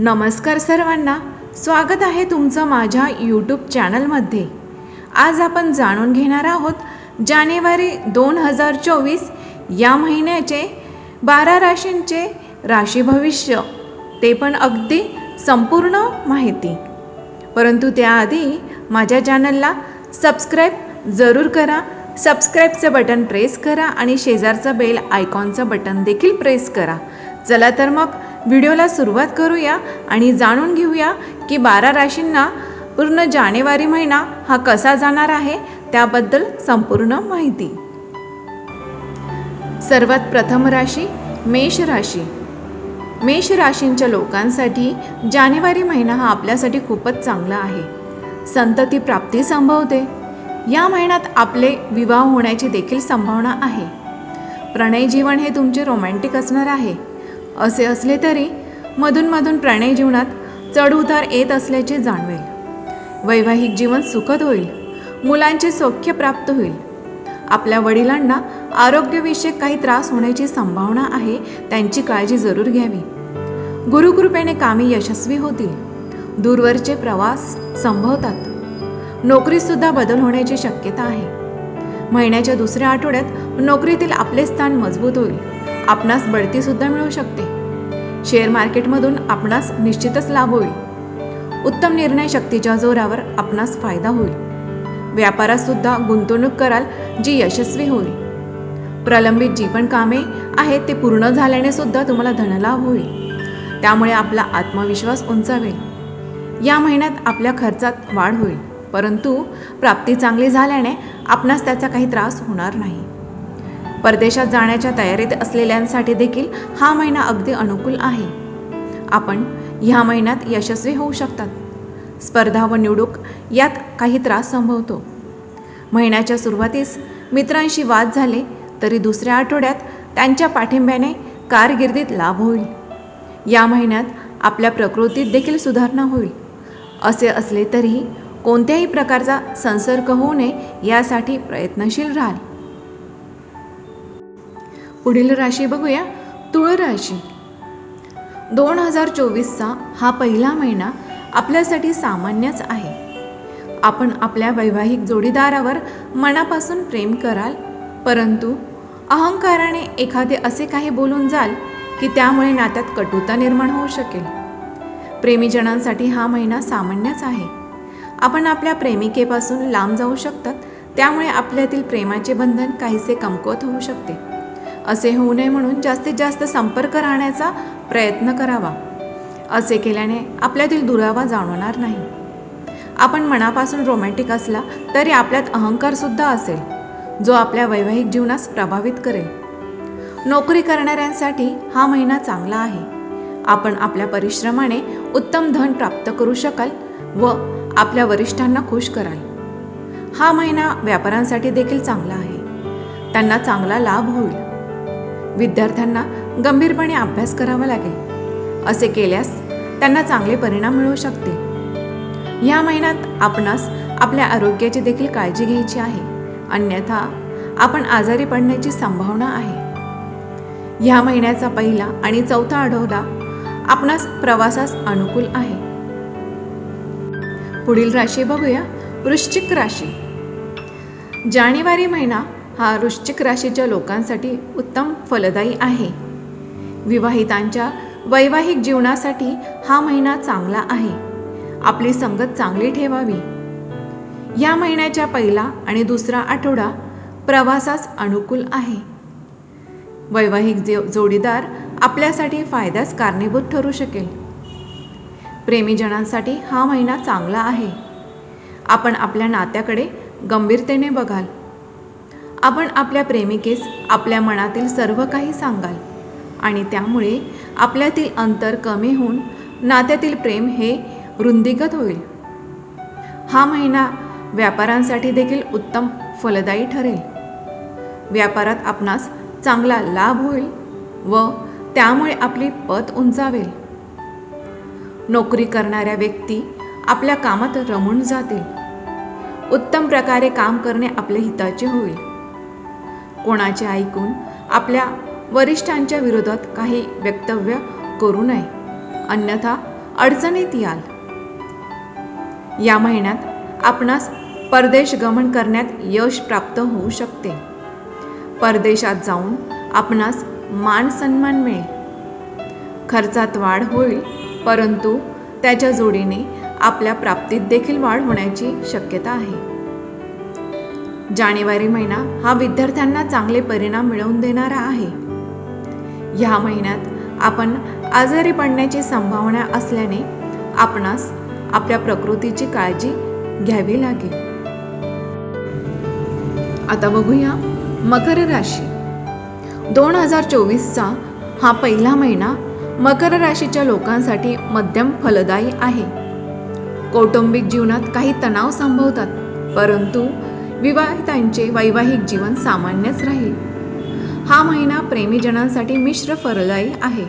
नमस्कार सर्वांना. स्वागत आहे तुमचं माझ्या यूट्यूब चॅनलमध्ये आज आपण जाणून घेणार आहोत जानेवारी दोन हजार चोवीस या महिन्याचे बारा राशींचे राशी भविष्य. ते पण अगदी संपूर्ण माहिती. परंतु त्याआधी माझ्या चॅनलला सबस्क्राईब जरूर करा. सबस्क्राईबचं बटन प्रेस करा आणि शेजारचं बेल आयकॉनचं बटन देखील प्रेस करा. चला तर मग व्हिडिओला सुरुवात करूया आणि जाणून घेऊया की बारा राशींना पूर्ण जानेवारी महिना हा कसा जाणार आहे त्याबद्दल संपूर्ण माहिती. सर्वात प्रथम राशी मेष राशी. मेष राशींच्या लोकांसाठी जानेवारी महिना हा आपल्यासाठी खूपच चांगला आहे. संतती प्राप्ती संभवते. या महिन्यात आपले विवाह होण्याची देखील संभावना आहे. प्रणय जीवन हे तुमचे रोमॅन्टिक असणार आहे. असे असले तरी मधूनमधून प्रणय जीवनात चढउतार येत असल्याचे जाणवेल. वैवाहिक जीवन सुखद होईल. मुलांचे सौख्य प्राप्त होईल. आपल्या वडिलांना आरोग्यविषयक काही त्रास होण्याची संभावना आहे त्यांची काळजी जरूर घ्यावी. गुरुकृपेने कामे यशस्वी होतील. दूरवरचे प्रवास संभवतात. नोकरीतसुद्धा बदल होण्याची शक्यता आहे. महिन्याच्या दुसऱ्या आठवड्यात नोकरीतील आपले स्थान मजबूत होईल. आपणास बढतीसुद्धा मिळू शकते. शेअर मार्केटमधून आपणास निश्चितच लाभ होईल. उत्तम निर्णय शक्तीच्या जोरावर आपणास फायदा होईल. व्यापारात सुद्धा गुंतवणूक कराल जी यशस्वी होईल. प्रलंबित जी पण कामे आहेत ते पूर्ण झाल्याने सुद्धा तुम्हाला धनलाभ होईल. त्यामुळे आपला आत्मविश्वास उंचावेल. या महिन्यात आपल्या खर्चात वाढ होईल परंतु प्राप्ती चांगली झाल्याने आपणास त्याचा काही त्रास होणार नाही. परदेशात जाण्याच्या तयारीत असलेल्यांसाठी देखील हा महिना अगदी अनुकूल आहे. आपण ह्या महिन्यात यशस्वी होऊ शकतात. स्पर्धा व निवडूक यात काही त्रास संभवतो. महिन्याच्या सुरुवातीस मित्रांशी वाद झाले तरी दुसऱ्या आठवड्यात त्यांच्या पाठिंब्याने कारकिर्दीत लाभ होईल. या महिन्यात आपल्या प्रकृतीत देखील सुधारणा होईल. असे असले तरीही कोणत्याही प्रकारचा संसर्ग होऊ नये यासाठी प्रयत्नशील राहाल. पुढील राशी बघूया. तुळ राशी. दोन हजार चोवीसचा हा पहिला महिना आपल्यासाठी सामान्यच आहे. आपण आपल्या वैवाहिक जोडीदारावर मनापासून प्रेम कराल परंतु अहंकाराने एखादे असे काही बोलून जाल की त्यामुळे नात्यात कटुता निर्माण होऊ शकेल. प्रेमीजनांसाठी हा महिना सामान्यच आहे. आपण आपल्या प्रेमिकेपासून लांब जाऊ शकतात त्यामुळे आपल्यातील प्रेमाचे बंधन काहीसे कमकुवत होऊ शकते. असे होऊ नये म्हणून जास्तीत जास्त संपर्क राहण्याचा प्रयत्न करावा. असे केल्याने आपल्यातील दुरावा जाणवणार नाही. आपण मनापासून रोमॅन्टिक असला तरी आपल्यात अहंकारसुद्धा असेल जो आपल्या वैवाहिक जीवनास प्रभावित करेल. नोकरी करणाऱ्यांसाठी हा महिना चांगला आहे. आपण आपल्या परिश्रमाने उत्तम धन प्राप्त करू शकाल व आपल्या वरिष्ठांना खुश कराल. हा महिना व्यापाऱ्यांसाठी देखील चांगला आहे. त्यांना चांगला लाभ होईल. विद्यार्थ्यांना गंभीरपणे अभ्यास करावा लागेल. असे केल्यास त्यांना चांगले परिणाम मिळू शकते या महिन्यात आपणास आपल्या आरोग्याची देखील काळजी घ्यायची आहे. अन्यथा आपण आजारी पडण्याची संभावना आहे. ह्या महिन्याचा पहिला आणि चौथा आठवडा आपणास प्रवासास अनुकूल आहे. पुढील राशी बघूया वृश्चिक राशी. जानेवारी महिना हा वृश्चिक राशीच्या लोकांसाठी उत्तम फलदायी आहे. विवाहितांच्या वैवाहिक जीवनासाठी हा महिना चांगला आहे. आपली संगत चांगली ठेवावी. या महिन्याच्या पहिला आणि दुसरा आठवडा प्रवासास अनुकूल आहे. वैवाहिक जो जोडीदार आपल्यासाठी फायद्यास कारणीभूत ठरू शकेल. प्रेमीजनांसाठी हा महिना चांगला आहे. आपण आपल्या नात्याकडे गंभीरतेने बघाल. आपण आपल्या प्रेमिकेस आपल्या मनातील सर्व काही सांगाल. आणि त्यामुळे आपल्यातील अंतर कमी होऊन नात्यातील प्रेम हे रुंदीगत होईल. हा महिना व्यापारांसाठी देखील उत्तम फलदायी ठरेल. व्यापारात आपणास चांगला लाभ होईल व त्यामुळे आपली पत उंचावेल. नोकरी करणाऱ्या व्यक्ती आपल्या कामात रमून जातील. उत्तम प्रकारे काम करणे आपले हिताचे होईल. कोणाचे ऐकून आपल्या वरिष्ठांच्या विरोधात काही वक्तव्य करू नये. अन्यथा अडचणीत याल. या महिन्यात आपणास परदेश गमन करण्यात यश प्राप्त होऊ शकते. परदेशात जाऊन आपणास मान सन्मान मिळेल. खर्चात वाढ होईल परंतु त्याच्या जोडीने आपल्या प्राप्तीत देखील वाढ होण्याची शक्यता आहे. जानेवारी महिना हा विद्यार्थ्यांना चांगले परिणाम मिळवून देणारा आहे. ह्या महिन्यात आपण आजारी पडण्याची संभावना असल्याने आपणास आपल्या प्रकृतीची काळजी घ्यावी लागेल. आता बघूया मकर राशी. दोन हजार चोवीसचा हा पहिला महिना मकर राशीच्या लोकांसाठी मध्यम फलदायी आहे. कौटुंबिक जीवनात काही तणाव संभवतात परंतु विवाहितांचे वैवाहिक जीवन सामान्यच राहील. हा महिना प्रेमीजनांसाठी मिश्र फलदायी आहे.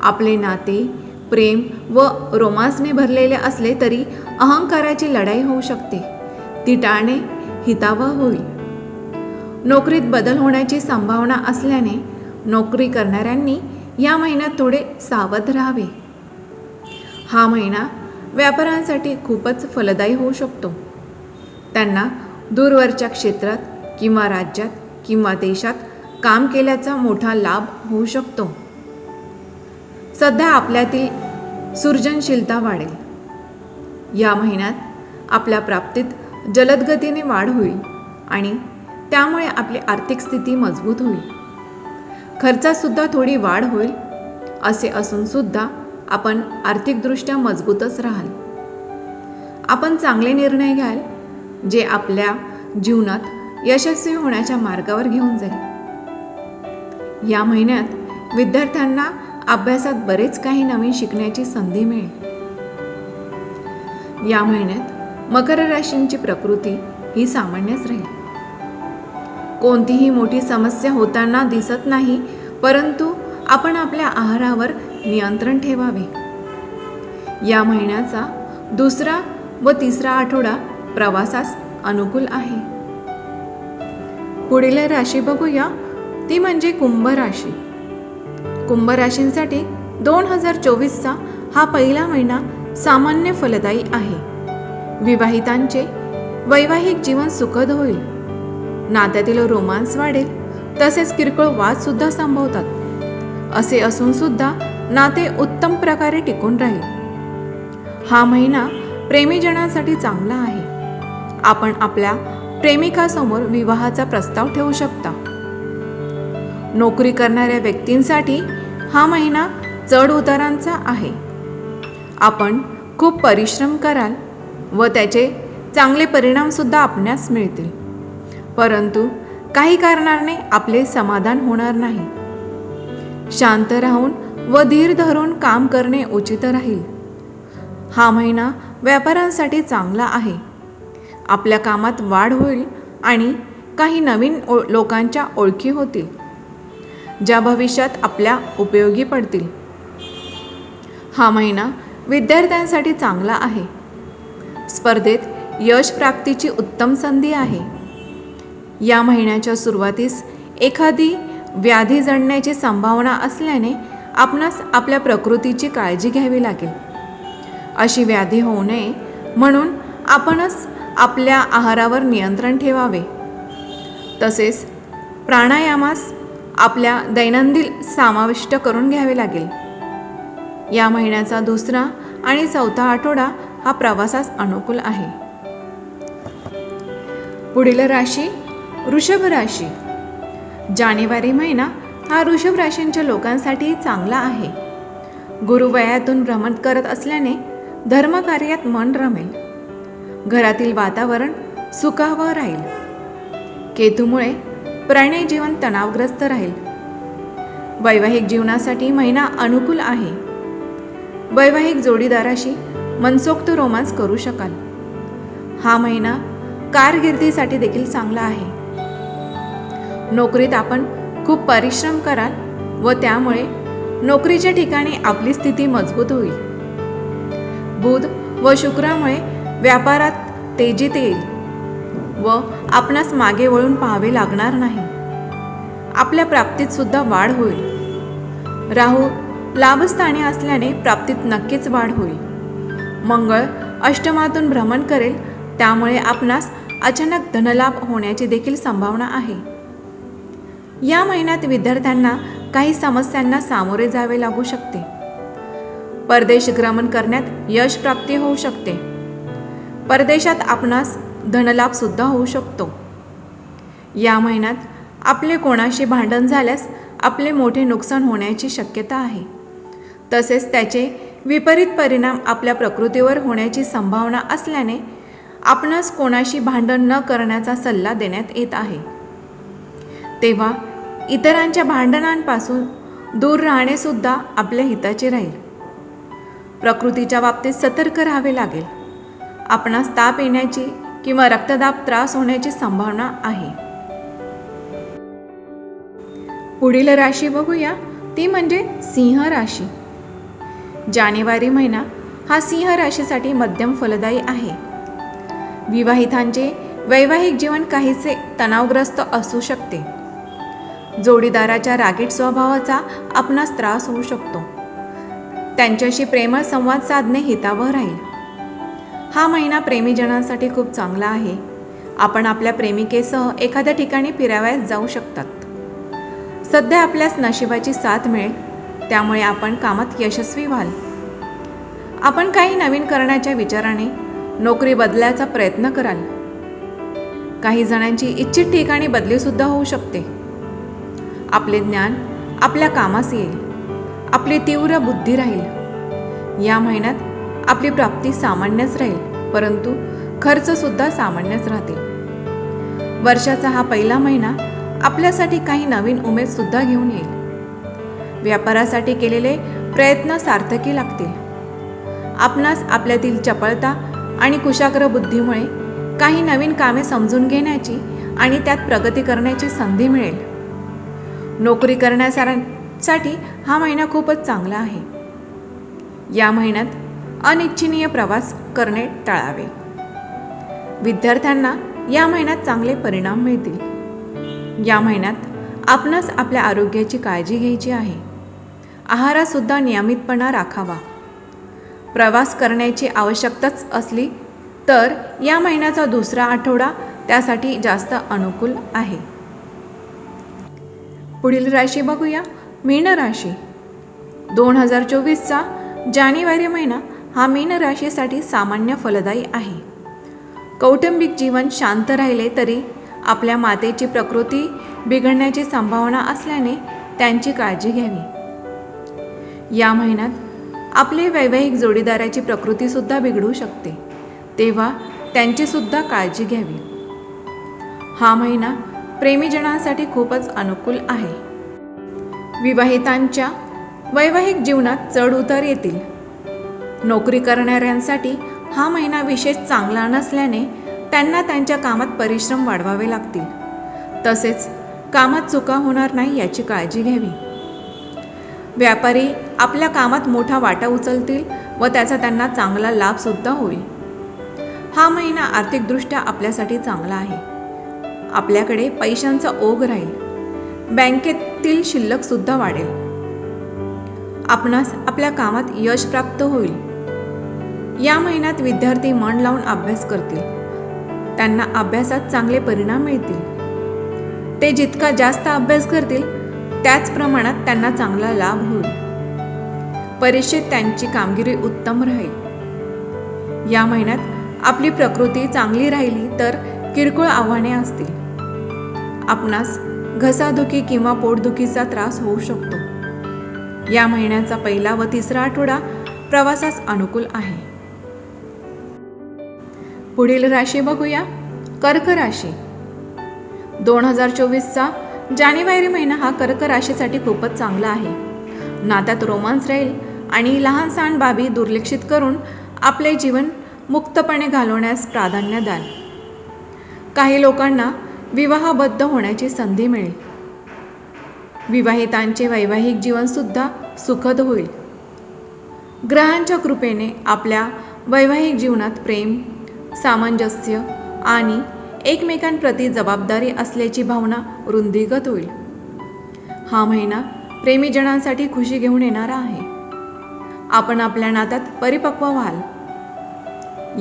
आपले नाते प्रेम व रोमांसने भरलेले असले तरी अहंकाराची लढाई होऊ शकते. ती टाळणे हितावह होईल. नोकरीत बदल होण्याची संभावना असल्याने नोकरी करणाऱ्यांनी या महिन्यात थोडे सावध राहावे. हा महिना व्यापाऱ्यांसाठी खूपच फलदायी होऊ शकतो. त्यांना दूरवरच्या क्षेत्रात किंवा राज्यात किंवा देशात काम केल्याचा मोठा लाभ होऊ शकतो. सध्या आपल्यातील सृजनशीलता वाढेल. या महिन्यात आपल्या प्राप्तीत जलदगतीने वाढ होईल आणि त्यामुळे आपली आर्थिक स्थिती मजबूत होईल. खर्चातसुद्धा थोडी वाढ होईल असे असूनसुद्धा आपण आर्थिकदृष्ट्या मजबूतच राहाल. आपण चांगले निर्णय घ्याल जे आपल्या जीवनात यशस्वी होण्याच्या मार्गावर घेऊन जाईल. या महिन्यात विद्यार्थ्यांना अभ्यासात बरेच काही नवीन शिकण्याची संधी मिळेल. या महिन्यात मकर राशींची प्रकृती ही सामान्यच राहील. कोणतीही मोठी समस्या होताना दिसत नाही परंतु आपण आपल्या आहारावर नियंत्रण ठेवावे. या महिन्याचा दुसरा व तिसरा आठवडा प्रवासास अनुकूल आहे. पुढील राशी बघूया. ती म्हणजे कुंभ राशी. कुंभ राशींसाठी दोन हजार चोवीसचा हा पहिला महिना सामान्य फलदायी आहे. विवाहितांचे वैवाहिक जीवन सुखद होईल. नात्यातील रोमांस वाढेल. तसेच किरकोळ वादसुद्धा संभवतात. असे असून सुद्धा नाते उत्तम प्रकारे टिकून राहील. हा महिना प्रेमीजनांसाठी चांगला आहे. आपण आपल्या प्रेमिकासमोर विवाहाचा प्रस्ताव ठेवू शकता. नोकरी करणाऱ्या व्यक्तींसाठी हा महिना चढ उतारांचा आहे. आपण खूप परिश्रम कराल व त्याचे चांगले परिणामसुद्धा आपणास मिळतील. परंतु काही कारणाने आपले समाधान होणार नाही. शांत राहून व धीर धरून काम करणे उचित राहील. हा महिना व्यापाऱ्यांसाठी चांगला आहे. आपल्या कामात वाढ होईल आणि काही नवीन ओ लोकांच्या ओळखी होतील ज्या भविष्यात आपल्या उपयोगी पडतील. हा महिना विद्यार्थ्यांसाठी चांगला आहे. स्पर्धेत यश प्राप्तीची उत्तम संधी आहे. या महिन्याच्या सुरुवातीस एखादी व्याधी जडण्याची संभावना असल्याने आपणास आपल्या प्रकृतीची काळजी घ्यावी लागेल. अशी व्याधी होऊ नये म्हणून आपणच आपल्या आहारावर नियंत्रण ठेवावे. तसेच प्राणायामास आपल्या दैनंदिन समाविष्ट करून घ्यावे लागेल. या महिन्याचा दुसरा आणि चौथा आठवडा हा प्रवासास अनुकूल आहे. पुढील राशी वृषभ राशी. जानेवारी महिना हा वृषभ राशींच्या लोकांसाठी चांगला आहे. गुरुवयातून भ्रमण करत असल्याने धर्मकार्यात मन रमेल. घरातील वातावरण सुखावं राहील. केतूमुळे प्राणी जीवन तणावग्रस्त राहील. वैवाहिक जीवनासाठी महिना अनुकूल आहे. वैवाहिक जोडीदाराशी मनसोक्त रोमांस करू शकाल. हा महिना कारकिर्दीसाठी देखील चांगला आहे. नोकरीत आपण खूप परिश्रम कराल व त्यामुळे नोकरीच्या ठिकाणी आपली स्थिती मजबूत होईल. बुध व शुक्रामुळे व्यापारात तेजीत येईल व आपणास मागे वळून पाहावे लागणार नाही. आपल्या प्राप्तीत सुद्धा वाढ होईल. राहू लाभस्थानी असल्याने प्राप्तीत नक्कीच वाढ होईल. मंगळ अष्टमातून भ्रमण करेल त्यामुळे आपणास अचानक धनलाभ होण्याची देखील संभावना आहे. या महिन्यात विद्यार्थ्यांना काही समस्यांना सामोरे जावे लागू शकते. परदेश भ्रमण करण्यात यश प्राप्ती होऊ शकते. परदेशात आपणास धनलाभसुद्धा होऊ शकतो. या महिन्यात आपले कोणाशी भांडण झाल्यास आपले मोठे नुकसान होण्याची शक्यता आहे. तसेच त्याचे विपरीत परिणाम आपल्या प्रकृतीवर होण्याची संभावना असल्याने आपणास कोणाशी भांडण न करण्याचा सल्ला देण्यात येत आहे. तेव्हा इतरांच्या भांडणांपासून दूर राहणेसुद्धा आपल्या हिताचे राहील. प्रकृतीच्या बाबतीत सतर्क राहावे लागेल. आपणास ताप येण्याची किंवा रक्तदाब त्रास होण्याची संभावना आहे. पुढील राशी बघूया. ती म्हणजे सिंह राशी. जानेवारी महिना हा सिंह राशीसाठी मध्यम फलदायी आहे. विवाहितांचे वैवाहिक जीवन काहीसे तणावग्रस्त असू शकते. जोडीदाराच्या रागीट स्वभावाचा आपणास त्रास होऊ शकतो. त्यांच्याशी प्रेमळ संवाद साधणे हितावह राहील. हा महिना प्रेमीजनांसाठी खूप चांगला आहे. आपण आपल्या प्रेमिकेसह एखाद्या ठिकाणी फिरावयास जाऊ शकतात. सध्या आपल्यास नशिबाची साथ मिळेल त्यामुळे आपण कामात यशस्वी व्हाल. आपण काही नवीन करण्याच्या विचाराने नोकरी बदलायचा प्रयत्न कराल. काही जणांची इच्छित ठिकाणी बदलीसुद्धा होऊ शकते. आपले ज्ञान आपल्या कामास येईल. आपली तीव्र बुद्धी राहील. या महिन्यात आपली प्राप्ती सामान्यच राहील परंतु खर्चसुद्धा सामान्यच राहतील. वर्षाचा हा पहिला महिना आपल्यासाठी काही नवीन उमेदसुद्धा घेऊन येईल. व्यापारासाठी केलेले प्रयत्न सार्थकी लागतील. आपणास आपल्यातील चपळता आणि कुशाग्र बुद्धीमुळे काही नवीन कामे समजून घेण्याची आणि त्यात प्रगती करण्याची संधी मिळेल. नोकरी करण्यासाठी हा महिना खूपच चांगला आहे. या महिन्यात अनिच्छनीय प्रवास करणे टाळावे. विद्यार्थ्यांना या महिन्यात चांगले परिणाम मिळतील. या महिन्यात आपणास आपल्या आरोग्याची काळजी घ्यायची आहे. आहारातसुद्धा नियमितपणा राखावा. प्रवास करण्याची आवश्यकताच असली तर या महिन्याचा दुसरा आठवडा त्यासाठी जास्त अनुकूल आहे. पुढील राशी बघूया. मीन राशी. दोन हजार चोवीसचा जानेवारी महिना हा मीन राशीसाठी सामान्य फलदायी आहे. कौटुंबिक जीवन शांत राहिले तरी आपल्या मातेची प्रकृती बिघडण्याची संभावना असल्याने त्यांची काळजी घ्यावी. या महिन्यात आपले वैवाहिक जोडीदाराची प्रकृतीसुद्धा बिघडू शकते तेव्हा त्यांचीसुद्धा काळजी घ्यावी. हा महिना प्रेमीजनांसाठी खूपच अनुकूल आहे. विवाहितांच्या वैवाहिक जीवनात चढ उतार येतील. नोकरी करणाऱ्यांसाठी हा महिना विशेष चांगला नसल्याने त्यांना त्यांच्या कामात परिश्रम वाढवावे लागतील. तसेच कामात चुका होणार नाही याची काळजी घ्यावी. व्यापारी आपल्या कामात मोठा वाटा उचलतील व त्याचा त्यांना चांगला लाभसुद्धा होईल. हा महिना आर्थिकदृष्ट्या आपल्यासाठी चांगला आहे. आपल्याकडे पैशांचा ओघ राहील. बँकेतील शिल्लकसुद्धा वाढेल. आपणास आपल्या कामात यश प्राप्त होईल. या महिन्यात विद्यार्थी मन लावून अभ्यास करतील. त्यांना अभ्यासात चांगले परिणाम मिळतील. ते जितका जास्त अभ्यास करतील त्याच प्रमाणात त्यांना चांगला लाभ होईल. परीक्षेत त्यांची कामगिरी उत्तम राहील. या महिन्यात आपली प्रकृती चांगली राहिली तर किरकोळ आव्हाने असतील. आपणास घसादुखी किंवा पोटदुखीचा त्रास होऊ शकतो. या महिन्याचा पहिला व तिसरा आठवडा प्रवासास अनुकूल आहे. पुढील राशी बघूया. कर्क राशी. दोन हजार चोवीसचा जानेवारी महिना हा कर्क राशीसाठी खूपच चांगला आहे. नात्यात रोमांस राहील आणि लहान सहान बाबी दुर्लक्षित करून आपले जीवन मुक्तपणे घालवण्यास प्राधान्य द्याल. काही लोकांना विवाहबद्ध होण्याची संधी मिळेल. विवाहितांचे वैवाहिक जीवनसुद्धा सुखद होईल. ग्रहांच्या कृपेने आपल्या वैवाहिक जीवनात प्रेम सामंजस्य आणि एकमेकांप्रती जबाबदारी असल्याची भावना रुंदीगत होईल. हा महिना प्रेमीजनांसाठी खुशी घेऊन येणारा आहे. आपण आपल्या नात्यात परिपक्व व्हाल.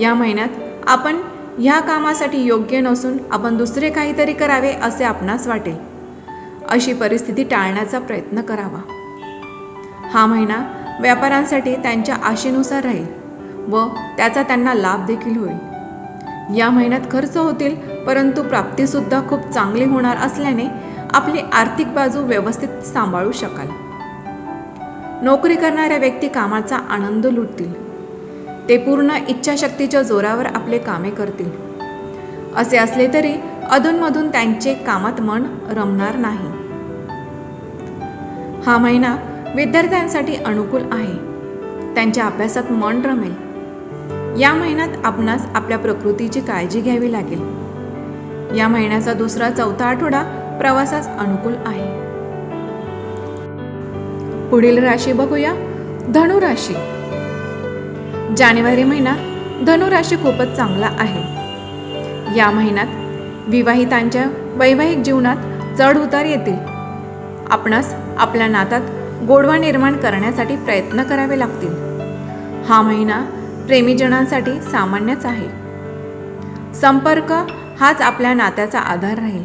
या महिन्यात आपण ह्या कामासाठी योग्य नसून आपण दुसरे काहीतरी करावे असे आपणास वाटेल. अशी परिस्थिती टाळण्याचा प्रयत्न करावा. हा महिना व्यापाऱ्यांसाठी त्यांच्या आशेनुसार राहील व त्याचा त्यांना लाभ देखील होईल. या महिन्यात खर्च होतील परंतु प्राप्तीसुद्धा खूप चांगली होणार असल्याने आपली आर्थिक बाजू व्यवस्थित सांभाळू शकाल. नोकरी करणाऱ्या व्यक्ती कामाचा आनंद लुटतील. ते पूर्ण इच्छाशक्तीच्या जोरावर आपले कामे करतील. असे असले तरी अधूनमधून त्यांचे कामात मन रमणार नाही. हा महिना विद्यार्थ्यांसाठी अनुकूल आहे. त्यांच्या अभ्यासात मन रमेल. या महिन्यात आपणास आपल्या प्रकृतीची काळजी घ्यावी लागेल. या महिन्याचा दुसरा चौथा आठवडा प्रवासास अनुकूल आहे. पुढील राशी बघूया. धनु राशी. जानेवारी महिना धनुराशी खूपच चांगला आहे. या महिन्यात विवाहितांच्या वैवाहिक जीवनात चढ उतार येतील. आपणास आपल्या नातात गोडवा निर्माण करण्यासाठी प्रयत्न करावे लागतील. हा महिना प्रेमीजनांसाठी सामान्यच आहे. संपर्क हाच आपल्या नात्याचा आधार राहील.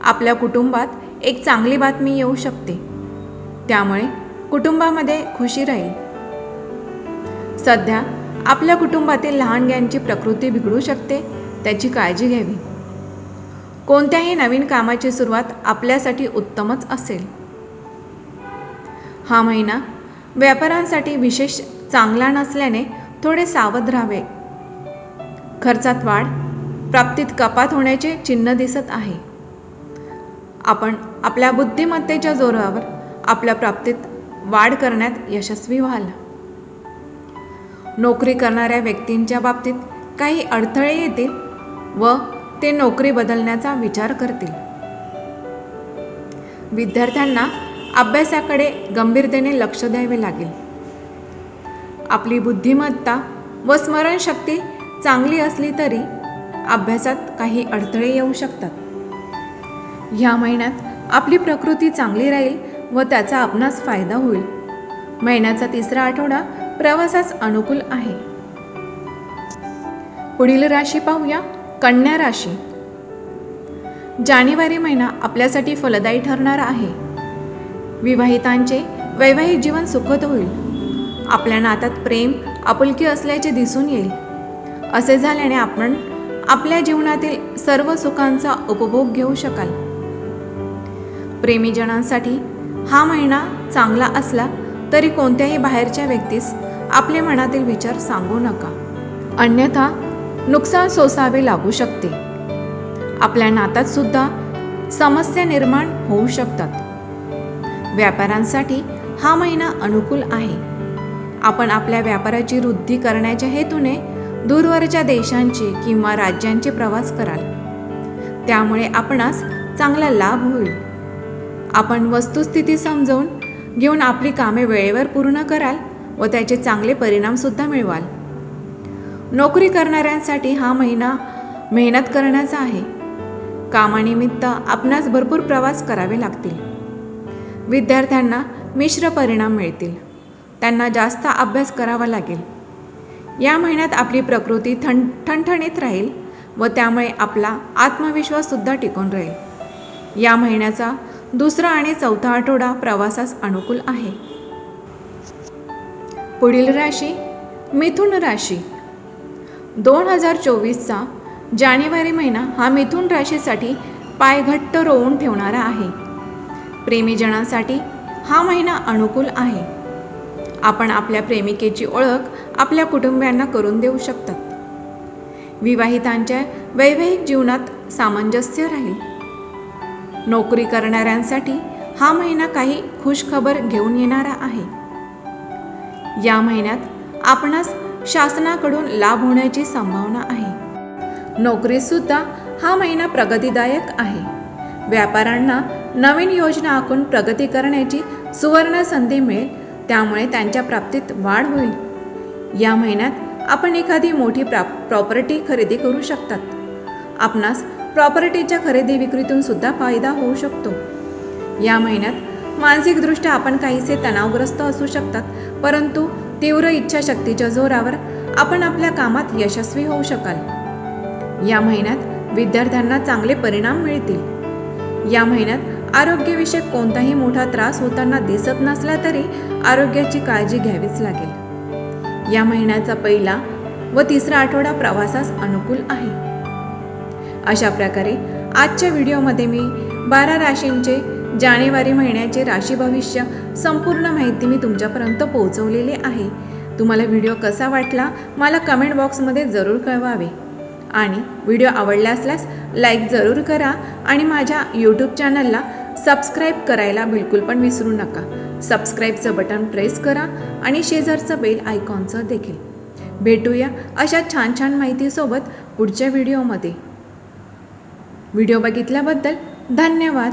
आपल्या कुटुंबात एक चांगली बातमी येऊ शकते. त्यामुळे कुटुंबामध्ये खुशी राहील. सध्या आपल्या कुटुंबातील लहानग्यांची प्रकृती बिघडू शकते त्याची काळजी घ्यावी. कोणत्याही नवीन कामाची सुरुवात आपल्यासाठी उत्तमच असेल. हा महिना व्यापाऱ्यांसाठी विशेष चांगला नसल्याने थोडे सावध राहावे. खर्चात वाढ प्राप्तीत कपात होण्याचे चिन्ह दिसत आहे. आपण आपल्या बुद्धिमत्तेच्या जोरावर आपल्या प्राप्तीत वाढ करण्यात यशस्वी व्हाल. नोकरी करणाऱ्या व्यक्तींच्या बाबतीत काही अडथळे येतील व ते नोकरी बदलण्याचा विचार करतील. विद्यार्थ्यांना अभ्यासाकडे गंभीरतेने लक्ष द्यावे लागेल. आपली बुद्धिमत्ता व स्मरणशक्ती चांगली असली तरी अभ्यासात काही अडथळे येऊ शकतात. ह्या महिन्यात आपली प्रकृती चांगली राहील व त्याचा आपणास फायदा होईल. महिन्याचा तिसरा आठवडा प्रवासास अनुकूल आहे. पुढील राशी पाहूया कन्या राशी. जानेवारी महिना आपल्यासाठी फलदायी ठरणार आहे. विवाहितांचे वैवाहिक जीवन सुखद होईल. आपल्या नात्यात प्रेम आपुलकी असल्याचे दिसून येईल. असे झाल्याने आपण आपल्या जीवनातील सर्व सुखांचा उपभोग घेऊ शकाल. प्रेमीजनांसाठी हा महिना चांगला असला तरी कोणत्याही बाहेरच्या व्यक्तीस आपले मनातील विचार सांगू नका. अन्यथा नुकसान सोसावे लागू शकते. आपल्या नातात सुद्धा समस्या निर्माण होऊ शकतात. व्यापाऱ्यांसाठी हा महिना अनुकूल आहे. आपण आपल्या व्यापाराची वृद्धी करण्याच्या हेतूने दूरवरच्या देशांचे किंवा राज्यांचे प्रवास कराल. त्यामुळे आपणास चांगला लाभ होईल. आपण वस्तुस्थिती समजावून घेऊन आपली कामे वेळेवर पूर्ण कराल व त्याचे चांगले परिणामसुद्धा मिळवाल. नोकरी करणाऱ्यांसाठी हा महिना मेहनत करण्याचा आहे. कामानिमित्त आपणास भरपूर प्रवास करावे लागतील. विद्यार्थ्यांना मिश्र परिणाम मिळतील. त्यांना जास्त अभ्यास करावा लागेल. या महिन्यात आपली प्रकृती थं ठणठणीत राहील व त्यामुळे आपला आत्मविश्वाससुद्धा टिकून राहील. या महिन्याचा दुसरा आणि चौथा आठवडा प्रवासास अनुकूल आहे. पुढील राशी मिथुन राशी. दोन हजार चोवीसचा जानेवारी महिना हा मिथुन राशीसाठी पायघट्ट रोवून ठेवणारा आहे. प्रेमीजनांसाठी हा महिना अनुकूल आहे. आपण आपल्या प्रेमिकेची ओळख आपल्या कुटुंबियांना करून देऊ शकतात. विवाहितांच्या वैवाहिक जीवनात सामंजस्य राहील. नोकरी करणाऱ्यांसाठी हा महिना काही खुशखबर घेऊन येणारा आहे. या महिन्यात आपणास शासनाकडून लाभ होण्याची संभावना आहे. नोकरीसुद्धा हा महिना प्रगतीदायक आहे. व्यापाऱ्यांना नवीन योजना आखून प्रगती करण्याची सुवर्ण संधी मिळेल. त्यामुळे त्यांच्या प्राप्तीत वाढ होईल. या महिन्यात आपण एखादी मोठी प्राप प्रॉपर्टी खरेदी करू शकतात. आपणास प्रॉपर्टीच्या खरेदी विक्रीतून सुद्धा फायदा होऊ शकतो. या महिन्यात मानसिकदृष्ट्या आपण काहीसे तणावग्रस्त असू शकतात परंतु तीव्र इच्छाशक्तीच्या जोरावर आपण आपल्या कामात यशस्वी होऊ शकाल. या महिन्यात विद्यार्थ्यांना चांगले परिणाम मिळतील. या महिन्यात आरोग्यविषयक कोणताही मोठा त्रास होताना दिसत नसला तरी आरोग्याची काळजी घ्यावीच लागेल. या महिन्याचा पहिला व तिसरा आठवडा प्रवासास अनुकूल आहे. अशा प्रकारे आजच्या व्हिडिओमध्ये मी बारा राशींचे जानेवारी महिन्याचे राशी भविष्य संपूर्ण माहिती मी तुमच्यापर्यंत पोहोचवलेली आहे. तुम्हाला व्हिडिओ कसा वाटला मला कमेंट बॉक्समध्ये जरूर कळवावे. आणि व्हिडिओ आवडला असल्यास लाईक जरूर करा आणि माझ्या यूट्यूब चॅनलला सबस्क्राईब करायला बिलकुल पण विसरू नका. सबस्क्राईबचं बटन प्रेस करा आणि शेजारचं बेल आयकॉनचं देखील. भेटूया अशा छान छान माहितीसोबत पुढच्या व्हिडिओमध्ये. व्हिडिओ बघितल्याबद्दल धन्यवाद.